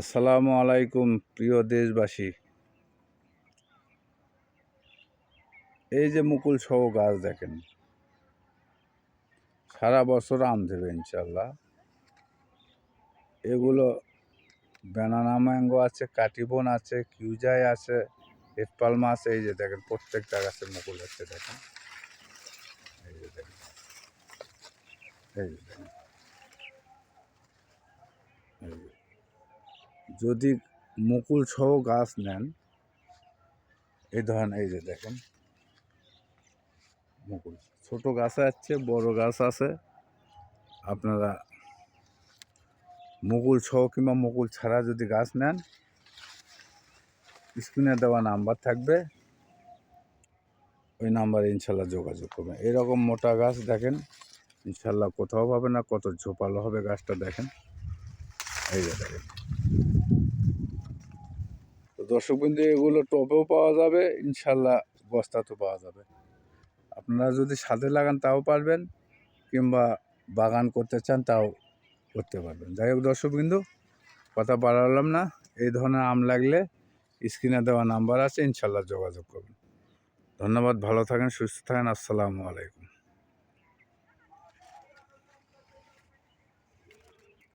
আসসালামু আলাইকুম, প্রিয় দেশবাসী। এই যে মুকুল সহ গাছ দেখেন, সারা বছর আম দেবে ইনশাল্লাহ এগুলো ব্যানানা ম্যাঙ্গো আছে, কাটিবন আছে, কিউজাই আছে এসপালমা আছে এই যে দেখেন, প্রত্যেকটা গাছে মুকুল আছে দেখেন। এই যে দেখেন, এই যে দেখেন এই যে। যদি মুকুল সহ গাছ নেন, এই ধরেন এই যে দেখেন, মুকুল। ছোট গাছ আছে, বড় গাছ আছে, আপনারা মুকুল সহ কিংবা মুকুল ছাড়া যদি গাছ নেন, স্ক্রিনে দেওয়া নাম্বার থাকবে, ওই নাম্বারে ইনশাল্লাহ যোগাযোগ করবেন। এরকম মোটা গাছ দেখেন, ইনশাল্লাহ কোথাও পাবে না, কত ঝোপালো হবে গাছটা দেখেন। এই দেখেন। দর্শক বিন্দু এগুলো টবেও পাওয়া যাবে, ইনশাল্লাহ বস্তাতেও পাওয়া যাবে। আপনারা যদি সাথে লাগান তাও পারবেন, কিংবা বাগান করতে চান তাও করতে পারবেন। যাই হোক দর্শক বিন্দু কথা বাড়ালাম না, এই ধরনের আম লাগলে স্ক্রিনে দেওয়া নাম্বার আছে, ইনশাল্লাহ যোগাযোগ করবেন। ধন্যবাদ, ভালো থাকেন, সুস্থ থাকেন, আসসালামু আলাইকুম।